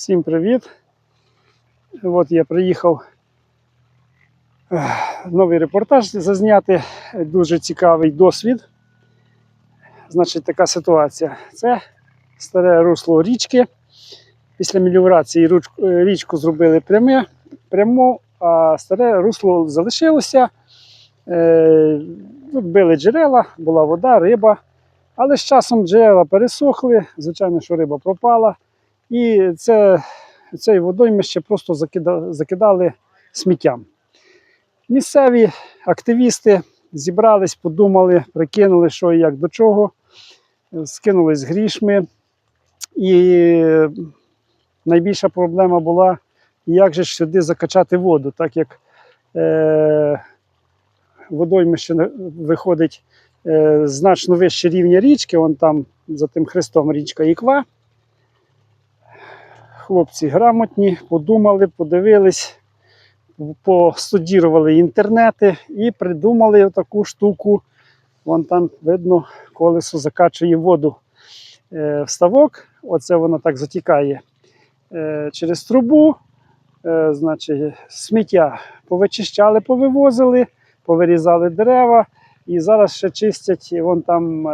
Всім привіт! От я приїхав новий репортаж зазняти. Дуже цікавий досвід. Значить, така ситуація. Це старе русло річки. Після меліорації е, річку зробили пряме, пряму, а старе русло залишилося. Е, Тут били джерела, була вода, риба. Але з часом джерела пересохли, звичайно, що риба пропала. І це, цей водоймище просто закида, закидали сміттям. Місцеві активісти зібрались, подумали, прикинули, що і як до чого, скинулись грішми. І найбільша проблема була, як же ж сюди закачати воду, так як е, водоймище на- виходить е, значно вище рівня річки, вон там за тим хрестом річка Іква. Хлопці грамотні, подумали, подивились, постудірували інтернети і придумали таку штуку. Вон там видно, колесо закачує воду е, в ставок. Оце воно так затікає е, через трубу. Е, значить, сміття повичищали, повивозили, повирізали дерева. І зараз ще чистять вон там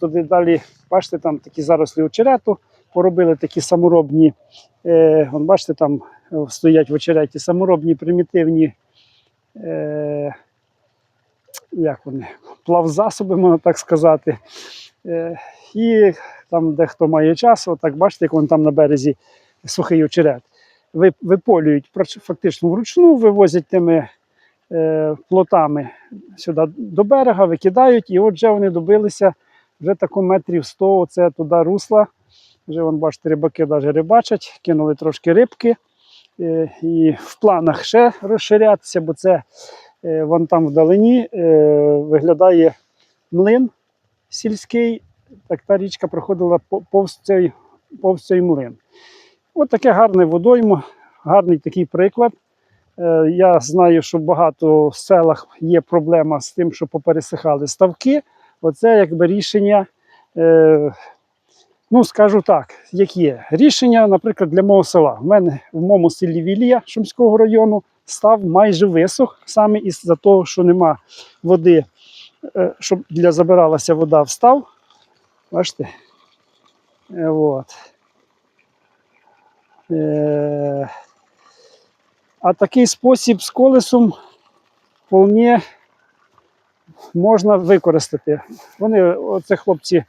туди далі, бачите, там такі зарослі очерету поробили такі саморобні, е, вон, бачите, там е, стоять в очереті саморобні примітивні, е, як вони, плавзасоби, можна так сказати. Е, і там, де хто має час, отак бачите, як вон там на березі сухий очерет. Виполюють фактично вручну, вивозять тими е, плотами сюди до берега, викидають, і отже вони добилися вже тако метрів 100, оце туди русла. Вже вон, бачите, рибаки навіть рибачать, кинули трошки рибки. Е, І в планах ще розширятися, бо це е, вон там вдалині е, виглядає млин сільський. Так та річка проходила повз цей, повз цей млин. От таке гарне водоймо, гарний такий приклад. Я знаю, що багато в селах є проблема з тим, що попересихали ставки. Оце якби рішення. Ну, скажу так, як є. Рішення, наприклад, для мого села. У мене в моєму селі Вілія Шумського району став майже висох, саме із-за того, що нема води, е, щоб для забиралася вода встав. Бачите? Е, От. Е, а такий спосіб з колесом вполне можна використати. Вони, оце хлопці,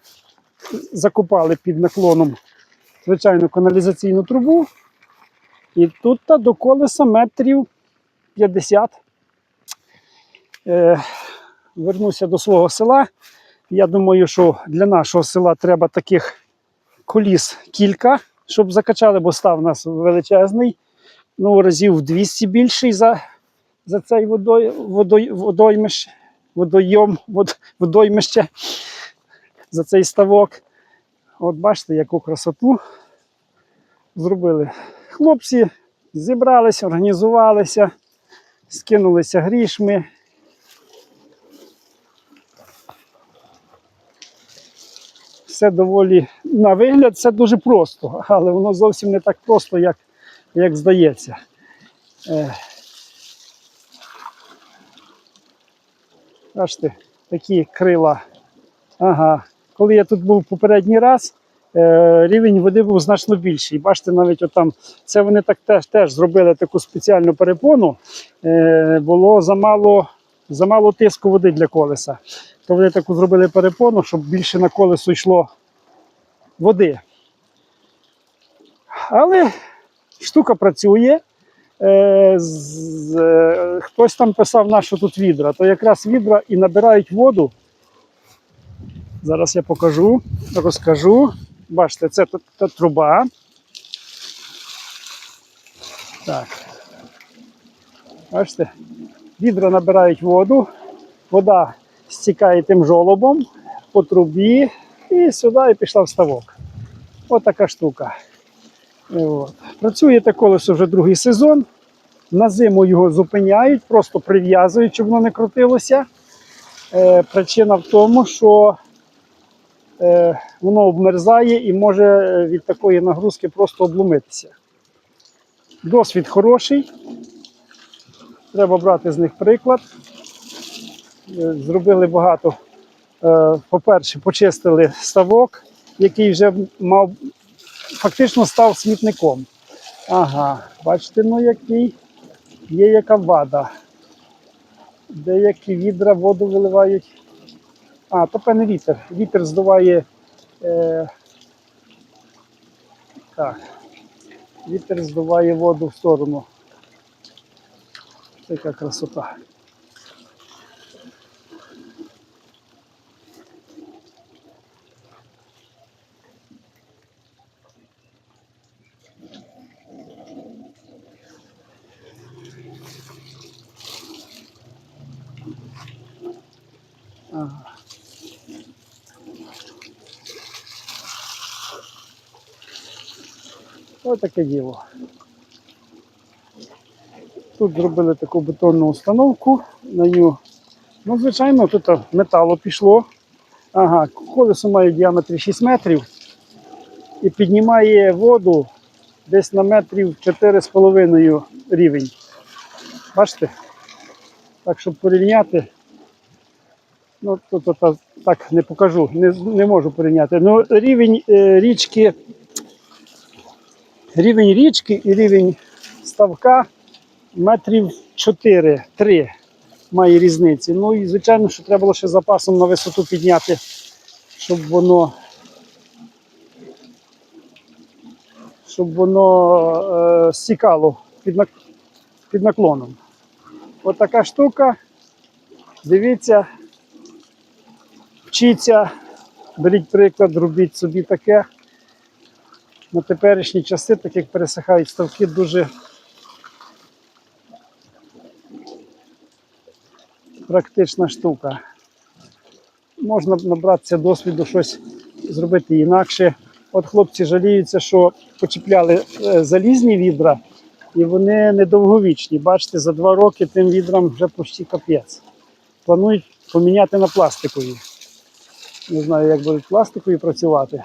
закопали під наклоном звичайну каналізаційну трубу. І тут та до колеса метрів 50. Е, вернуся до свого села. Я думаю, що для нашого села треба таких коліс кілька, щоб закачали, бо став у нас величезний. Ну, разів 200 більший за, за цей водой, водой, водоймище, водойом, вод, водоймище, за цей ставок. От бачите, яку красоту зробили. Хлопці зібралися, організувалися, скинулися грішми. Все доволі на вигляд, все дуже просто, але воно зовсім не так просто, як, як здається. Е, Бачите, такі крила. Ага. Коли я тут був попередній раз, е, рівень води був значно більший. Бачите, навіть отам, це вони так теж, теж зробили таку спеціальну перепону. Е, було замало, замало тиску води для колеса. То вони таку зробили перепону, щоб більше на колесо йшло води. Але штука працює. Е, хтось там писав, на що тут відра, то якраз відра і набирають воду. Зараз я покажу, розкажу. Бачите, це та труба. Так. Бачите, відра набирають воду, вода стікає тим жолобом по трубі і сюди і пішла в ставок. От така штука. От. Працює те колесо вже другий сезон. На зиму його зупиняють, просто прив'язують, щоб воно не крутилося. Е, причина в тому, що воно обмерзає і може е, від такої нагрузки просто обломитися. Досвід хороший. Треба брати з них приклад. Е, Зробили багато. Е, По-перше, почистили ставок, який вже мав фактично став смітником. Ага, бачите, ну який є яка вада. Деякі відра воду виливають. А, то не вітер. Вітер здуває. Е, так. Вітер здуває воду в сторону. Така красота. Ось таке діло. Тут зробили таку бетонну установку на нього. Ну, звичайно, тут металу пішло. Ага, колесо має в діаметрі 6 метрів і піднімає воду десь на метрів 4,5 рівень. Бачите? Так, щоб порівняти, ну тут так не покажу, не, не можу порівняти. Ну, рівень е, річки, рівень річки і рівень ставка метрів 4-3 має різниці. Ну і звичайно, що треба було ще запасом на висоту підняти, щоб воно. Щоб воно е, стікало під, нак- під наклоном. От така штука. Дивіться, вчіться, беріть приклад, робіть собі таке. На теперішні часи, так як пересихають ставки, дуже практична штука. Можна набратися досвіду, щось зробити інакше. От хлопці жаліються, що почіпляли е, залізні відра, і вони недовговічні. Бачите, за два роки тим відрам вже почти капець. Планують поміняти на пластикові. Не знаю, як будуть пластикові працювати.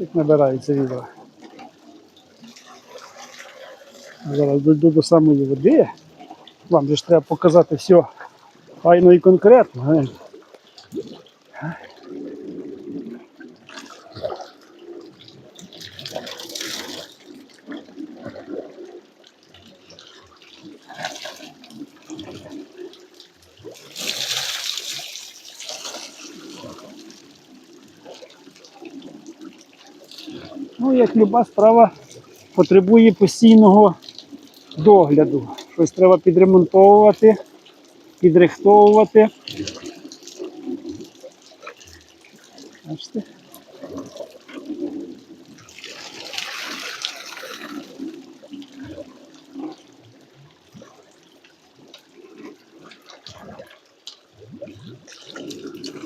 Аж набирається відра. Зараз дойду до самої води. Вам же ж треба показати все файно і конкретно. Ну, як люба справа потребує постійного догляду. Щось треба підремонтовувати, підрихтовувати. Бачите?